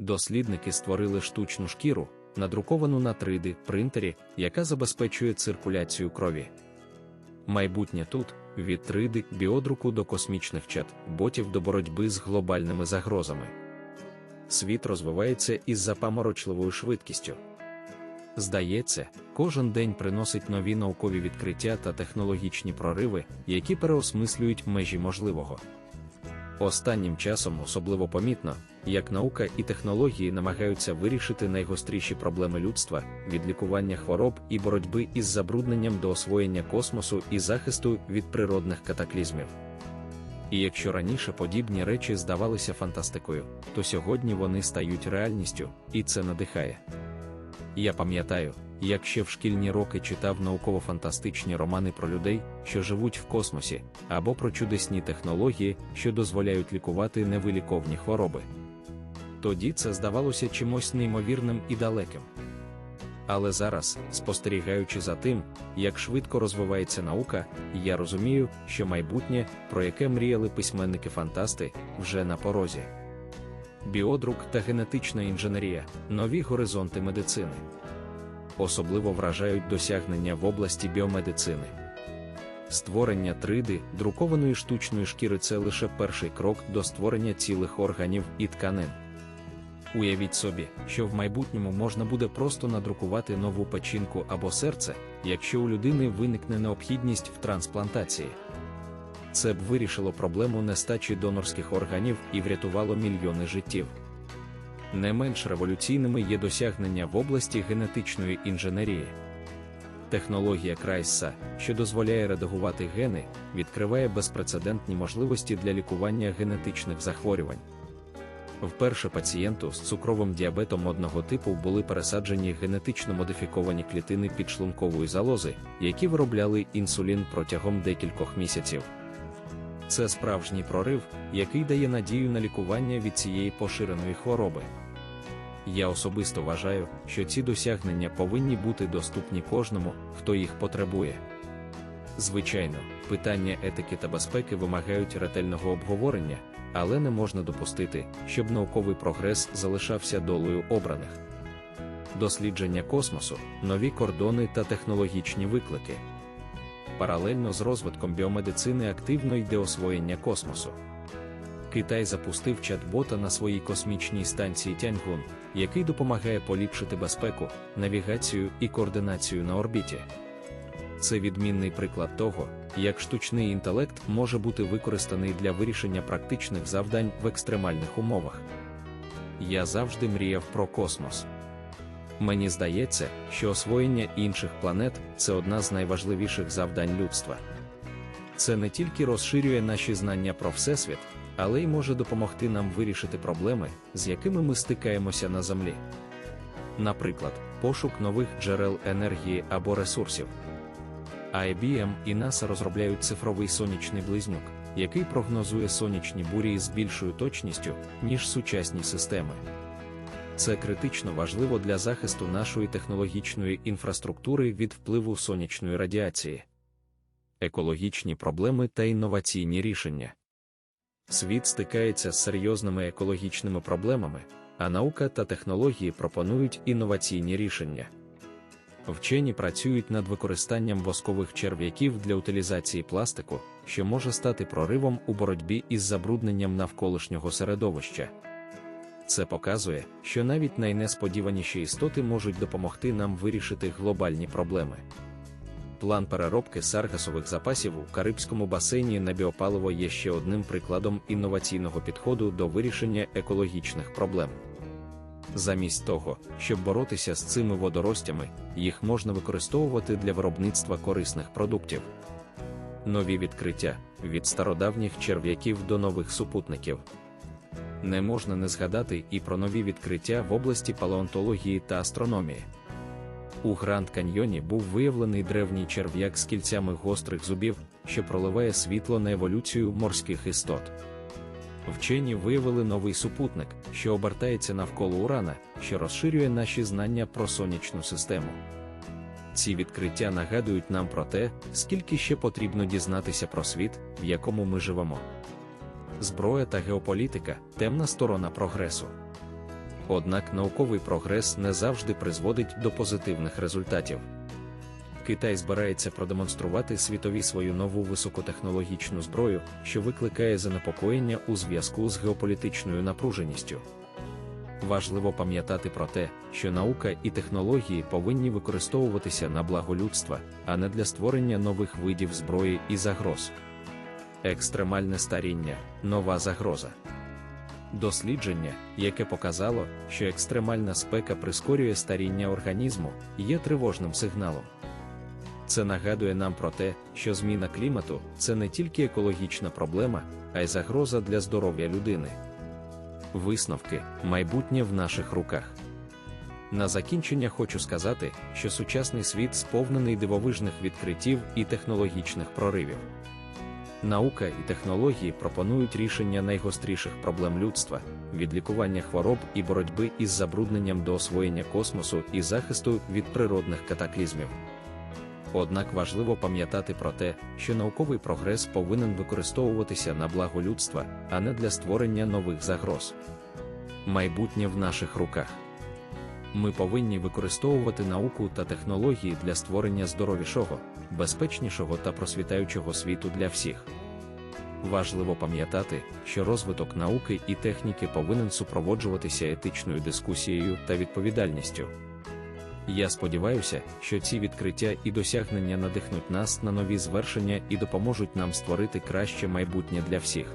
Дослідники створили штучну шкіру, надруковану на 3D принтері, яка забезпечує циркуляцію крові. Майбутнє тут від 3D біодруку до космічних чат, ботів до боротьби з глобальними загрозами. Світ розвивається із запаморочливою швидкістю. Здається, кожен день приносить нові наукові відкриття та технологічні прориви, які переосмислюють межі можливого. Останнім часом особливо помітно, як наука і технології намагаються вирішити найгостріші проблеми людства від лікування хвороб і боротьби із забрудненням до освоєння космосу і захисту від природних катаклізмів. І якщо раніше подібні речі здавалися фантастикою, то сьогодні вони стають реальністю, і це надихає. Я пам'ятаю, як ще в шкільні роки читав науково-фантастичні романи про людей, що живуть в космосі, або про чудесні технології, що дозволяють лікувати невиліковні хвороби. Тоді це здавалося чимось неймовірним і далеким. Але зараз, спостерігаючи за тим, як швидко розвивається наука, я розумію, що майбутнє, про яке мріяли письменники-фантасти, вже на порозі. Біодрук та генетична інженерія нові горизонти медицини. Особливо вражають досягнення в області біомедицини. Створення 3D друкованої штучної шкіри це лише перший крок до створення цілих органів і тканин. Уявіть собі, що в майбутньому можна буде просто надрукувати нову печінку або серце, якщо у людини виникне необхідність в трансплантації. Це б вирішило проблему нестачі донорських органів і врятувало мільйони життів. Не менш революційними є досягнення в області генетичної інженерії. Технологія Крайса, що дозволяє редагувати гени, відкриває безпрецедентні можливості для лікування генетичних захворювань. Вперше пацієнту з цукровим діабетом одного типу були пересаджені генетично модифіковані клітини підшлункової залози, які виробляли інсулін протягом декількох місяців. Це справжній прорив, який дає надію на лікування від цієї поширеної хвороби. Я особисто вважаю, що ці досягнення повинні бути доступні кожному, хто їх потребує. Звичайно, питання етики та безпеки вимагають ретельного обговорення, але не можна допустити, щоб науковий прогрес залишався долею обраних. Дослідження космосу, нові кордони та технологічні виклики. Паралельно з розвитком біомедицини активно йде освоєння космосу. Китай запустив чат-бота на своїй космічній станції Тяньгун, який допомагає поліпшити безпеку, навігацію і координацію на орбіті. Це відмінний приклад того, як штучний інтелект може бути використаний для вирішення практичних завдань в екстремальних умовах. Я завжди мріяв про космос. Мені здається, що освоєння інших планет це одна з найважливіших завдань людства. Це не тільки розширює наші знання про Всесвіт, але й може допомогти нам вирішити проблеми, з якими ми стикаємося на Землі. Наприклад, пошук нових джерел енергії або ресурсів. IBM і NASA розробляють цифровий сонячний близнюк, який прогнозує сонячні бурі з більшою точністю, ніж сучасні системи. Це критично важливо для захисту нашої технологічної інфраструктури від впливу сонячної радіації, екологічні проблеми та інноваційні рішення. Світ стикається з серйозними екологічними проблемами, а наука та технології пропонують інноваційні рішення. Вчені працюють над використанням воскових черв'яків для утилізації пластику, що може стати проривом у боротьбі із забрудненням навколишнього середовища. Це показує, що навіть найнесподіваніші істоти можуть допомогти нам вирішити глобальні проблеми. План переробки саргасових запасів у Карибському басейні на біопаливо є ще одним прикладом інноваційного підходу до вирішення екологічних проблем. Замість того, щоб боротися з цими водоростями, їх можна використовувати для виробництва корисних продуктів. Нові відкриття від стародавніх черв'яків до нових супутників. Не можна не згадати і про нові відкриття в області палеонтології та астрономії. У Гранд Каньйоні був виявлений древній черв'як з кільцями гострих зубів, що проливає світло на еволюцію морських істот. Вчені виявили новий супутник, що обертається навколо Урана, що розширює наші знання про сонячну систему. Ці відкриття нагадують нам про те, скільки ще потрібно дізнатися про світ, в якому ми живемо. Зброя та геополітика темна сторона прогресу. Однак науковий прогрес не завжди призводить до позитивних результатів. Китай збирається продемонструвати світові свою нову високотехнологічну зброю, що викликає занепокоєння у зв'язку з геополітичною напруженістю. Важливо пам'ятати про те, що наука і технології повинні використовуватися на благо людства, а не для створення нових видів зброї і загроз. Екстремальне старіння нова загроза. Дослідження, яке показало, що екстремальна спека прискорює старіння організму, є тривожним сигналом. Це нагадує нам про те, що зміна клімату це не тільки екологічна проблема, а й загроза для здоров'я людини. Висновки, майбутнє в наших руках. На закінчення хочу сказати, що сучасний світ сповнений дивовижних відкриттів і технологічних проривів. Наука і технології пропонують рішення найгостріших проблем людства від лікування хвороб і боротьби із забрудненням до освоєння космосу і захисту від природних катаклізмів. Однак важливо пам'ятати про те, що науковий прогрес повинен використовуватися на благо людства, а не для створення нових загроз. Майбутнє в наших руках. Ми повинні використовувати науку та технології для створення здоровішого, безпечнішого та просвітаючого світу для всіх. Важливо пам'ятати, що розвиток науки і техніки повинен супроводжуватися етичною дискусією та відповідальністю. Я сподіваюся, що ці відкриття і досягнення надихнуть нас на нові звершення і допоможуть нам створити краще майбутнє для всіх.